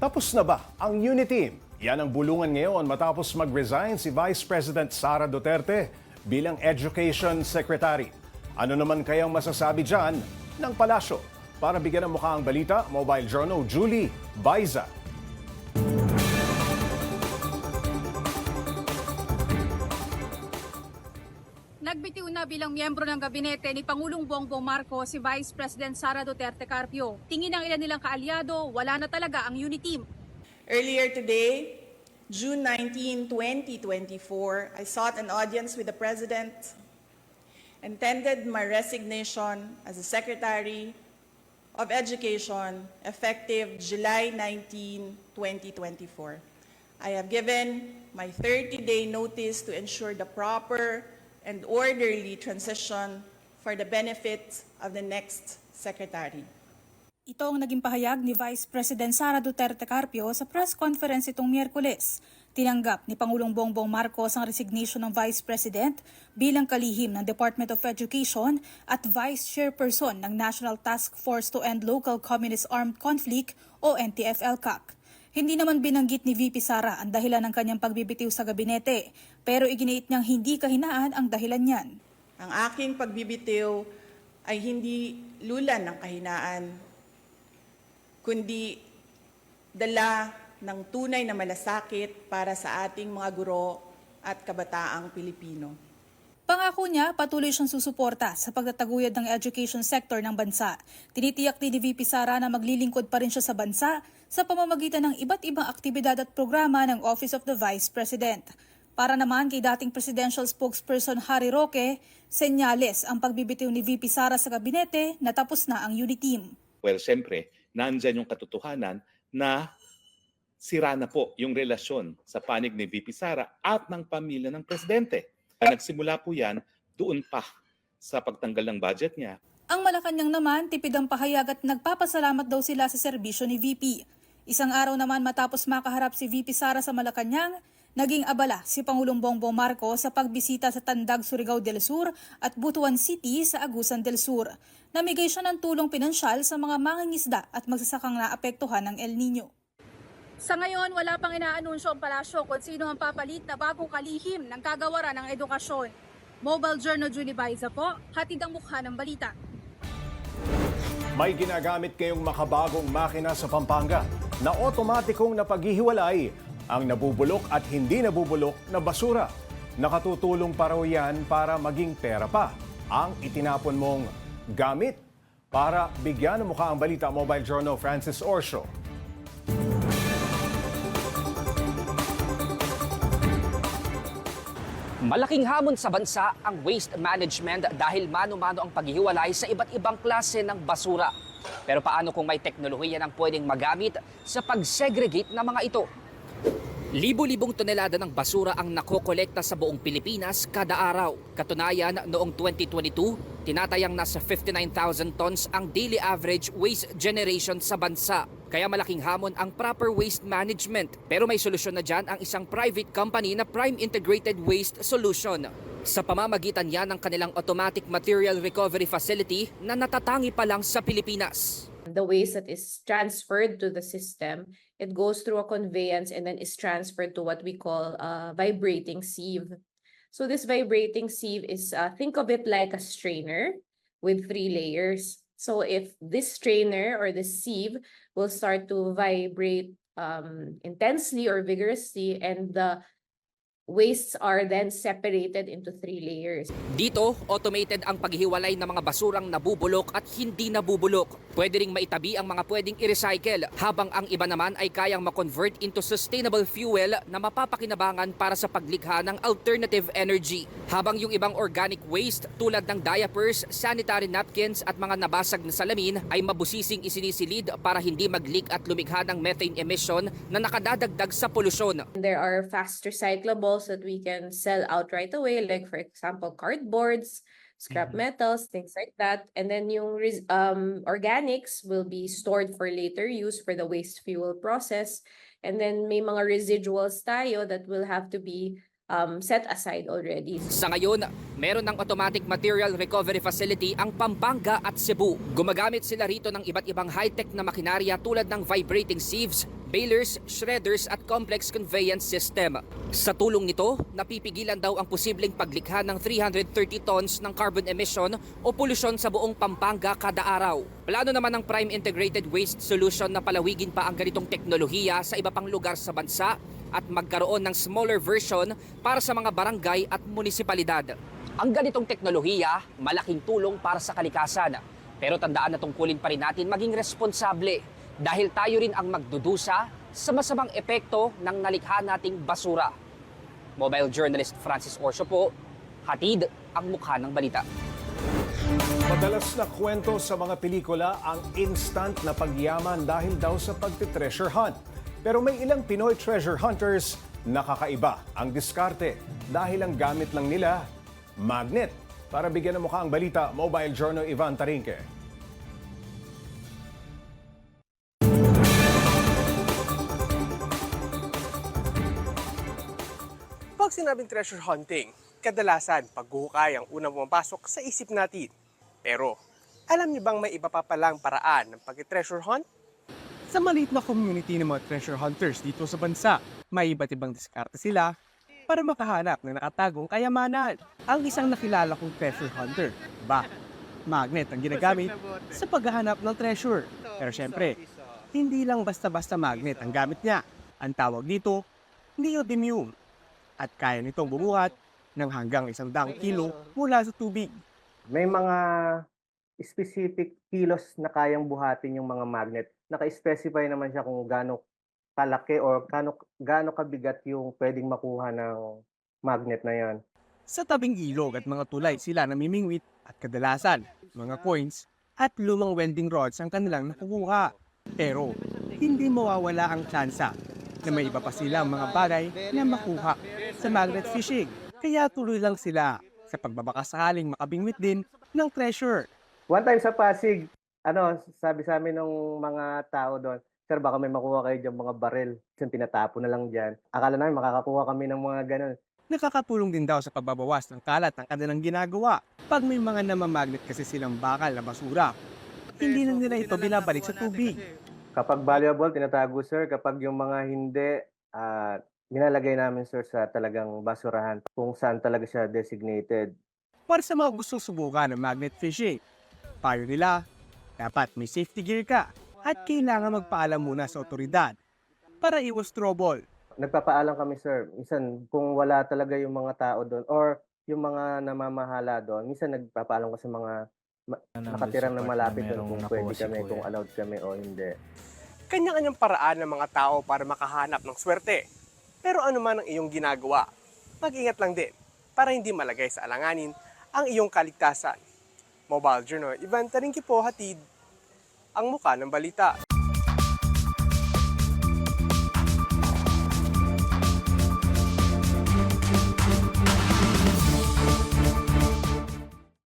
Tapos na ba ang Uniteam? Yan ang bulungan ngayon matapos mag-resign si Vice President Sara Duterte bilang Education Secretary. Ano naman kayang masasabi dyan ng palasyo? Para bigyan ng mukha ang balita, Mobile Journal Julie Baiza. Nagbitiw na bilang miyembro ng gabinete ni Pangulong Bongbong Marcos si Vice President Sara Duterte Carpio. Tingin ng ilan nilang kaalyado, wala na talaga ang Uniteam. Earlier today, June 19, 2024, I sought an audience with the President and tendered my resignation as the Secretary of Education effective July 19, 2024. I have given my 30-day notice to ensure the proper and orderly transition for the benefit of the next Secretary. Ito ang naging pahayag ni Vice President Sara Duterte Carpio sa press conference itong Miyerkules. Tinanggap ni Pangulong Bongbong Marcos ang resignation ng Vice President bilang kalihim ng Department of Education at Vice Chairperson ng National Task Force to End Local Communist Armed Conflict o NTF-ELCAC. Hindi naman binanggit ni VP Sara ang dahilan ng kanyang pagbibitiw sa gabinete, pero iginiit niyang hindi kahinaan ang dahilan niyan. Ang aking pagbibitiw ay hindi lulan ng kahinaan, kundi dala ng tunay na malasakit para sa ating mga guro at kabataang Pilipino. Pangako niya, patuloy siyang susuporta sa pagtataguyod ng education sector ng bansa. Tinitiyak din ni VP Sara na maglilingkod pa rin siya sa bansa sa pamamagitan ng iba't ibang aktibidad at programa ng Office of the Vice President. Para naman kay dating presidential spokesperson Harry Roque, senyales ang pagbibitiw ni VP Sara sa kabinete na tapos na ang Uniteam. Well, siyempre, nandyan yung katotohanan na sira na po yung relasyon sa panig ni VP Sara at ng pamilya ng presidente. Nagsimula po yan doon pa sa pagtanggal ng budget niya. Ang Malacanang naman, tipid ang pahayag at nagpapasalamat daw sila sa serbisyo ni VP. Isang araw naman matapos makaharap si VP Sara sa Malacanang, naging abala si Pangulong Bongbong Marcos sa pagbisita sa Tandag, Surigao del Sur at Butuan City sa Agusan del Sur. Namigay siya ng tulong pinansyal sa mga mangingisda at magsasakang naapektuhan ng El Nino. Sa ngayon, wala pang inaanunsyo ang palasyo kung sino ang papalit na bagong kalihim ng kagawaran ng edukasyon. Mobile Journal Julie Baiza po, hatid ang mukha ng balita. May ginagamit kayong makabagong makina sa Pampanga na otomatikong napaghihiwalay ang nabubulok at hindi nabubulok na basura. Nakatutulong pa raw yan para maging pera pa ang itinapon mong gamit. Para bigyan ng mukha ang balita Mobile Journal Francis Orsho. Malaking hamon sa bansa ang waste management dahil mano-mano ang paghihiwalay sa iba't ibang klase ng basura. Pero paano kung may teknolohiya nang pwedeng magamit sa pag-segregate ng mga ito? Libo-libong tonelada ng basura ang nakokolekta sa buong Pilipinas kada araw. Katunayan, noong 2022, tinatayang nasa 59,000 tons ang daily average waste generation sa bansa. Kaya malaking hamon ang proper waste management. Pero may solusyon na dyan ang isang private company na Prime Integrated Waste Solution. Sa pamamagitan yan ng kanilang automatic material recovery facility na natatangi pa lang sa Pilipinas. the waste that is transferred to the system, it goes through a conveyance and then is transferred to what we call a vibrating sieve. So this vibrating sieve is, uh, think of it like a strainer with three layers. So if this strainer or the sieve will start to vibrate um, intensely or vigorously and the wastes are then separated into three layers. Dito, automated ang paghihiwalay ng mga basurang nabubulok at hindi nabubulok. Pwede ring maitabi ang mga pwedeng i-recycle, habang ang iba naman ay kayang ma-convert into sustainable fuel na mapapakinabangan para sa paglikha ng alternative energy. Habang yung ibang organic waste tulad ng diapers, sanitary napkins at mga nabasag na salamin ay mabusising isinisilid para hindi mag-leak at lumikha ng methane emission na nakadadagdag sa polusyon. There are fast recyclables that we can sell out right away, like for example, cardboards, scrap metals, things like that. And then yung res- um, organics will be stored for later use for the waste fuel process. And then may mga residuals tayo that will have to be um, set aside already. Sa ngayon, meron ng automatic material recovery facility ang Pampanga at Cebu. Gumagamit sila rito ng iba't ibang high-tech na makinarya tulad ng vibrating sieves, balers, shredders at complex conveyance system. Sa tulong nito, napipigilan daw ang posibleng paglikha ng 330 tons ng carbon emission o polusyon sa buong Pampanga kada araw. Plano naman ng Prime Integrated Waste Solution na palawigin pa ang ganitong teknolohiya sa iba pang lugar sa bansa at magkaroon ng smaller version para sa mga barangay at munisipalidad. Ang ganitong teknolohiya, malaking tulong para sa kalikasan. Pero tandaan na tungkulin pa rin natin maging responsable dahil tayo rin ang magdudusa sa masamang epekto ng nalikha nating basura. Mobile journalist Francis Orso po, hatid ang mukha ng balita. Madalas na kwento sa mga pelikula ang instant na pagyaman dahil daw sa pagti-treasure hunt. Pero may ilang Pinoy treasure hunters nakakaiba ang diskarte dahil ang gamit lang nila, magnet. Para bigyan ng mukha ang balita, Mobile Journal Ivan Tarinque. Pag sinabing treasure hunting, kadalasan paghuhukay ang unang pumapasok sa isip natin. Pero, alam niyo bang may iba pa palang paraan ng pag-treasure hunt? Sa maliit na community ng mga treasure hunters dito sa bansa, may iba't ibang diskarte sila para makahanap ng nakatagong kayamanan. Ang isang nakilala kong treasure hunter, ba, magnet ang ginagamit sa paghahanap ng treasure. Pero syempre, hindi lang basta-basta magnet ang gamit niya. Ang tawag dito, neodymium at kaya nitong bumuhat ng hanggang isang daang kilo mula sa tubig. May mga specific kilos na kayang buhatin yung mga magnet. Naka-specify naman siya kung gaano kalaki or gaano, gaano kabigat yung pwedeng makuha ng magnet na yan. Sa tabing ilog at mga tulay sila namimingwit at kadalasan, mga coins at lumang welding rods ang kanilang nakukuha. Pero hindi mawawala ang tsansa na may iba pa silang mga bagay na makuha sa magnet fishing. Kaya tuloy lang sila sa pagbabaka sakaling makabingwit din ng treasure. One time sa Pasig, ano, sabi sa amin ng mga tao doon, Sir, baka may makuha kayo dyan mga baril. Yung tinatapo na lang dyan. Akala namin makakakuha kami ng mga ganun. Nakakatulong din daw sa pagbabawas ng kalat ng kanilang ginagawa. Pag may mga namamagnet kasi silang bakal na basura, hindi na nila ito binabalik sa tubig. Kapag valuable, tinatago, sir. Kapag yung mga hindi, ah, nilalagay namin, sir, sa talagang basurahan kung saan talaga siya designated. Para sa mga gustong subukan ng magnet fishing, payo nila, dapat may safety gear ka at kailangan magpaalam muna sa otoridad para iwas trouble. Nagpapaalam kami, sir. Minsan, kung wala talaga yung mga tao doon or yung mga namamahala doon, minsan nagpapaalam ko sa mga ma- nakatirang na malapit doon kung pwede kami, kung allowed kami o hindi. Kanya-kanyang paraan ng mga tao para makahanap ng swerte. Pero ano man ang iyong ginagawa, mag-ingat lang din para hindi malagay sa alanganin ang iyong kaligtasan. Mobile Journal, Ivan Taringki po hatid ang muka ng balita.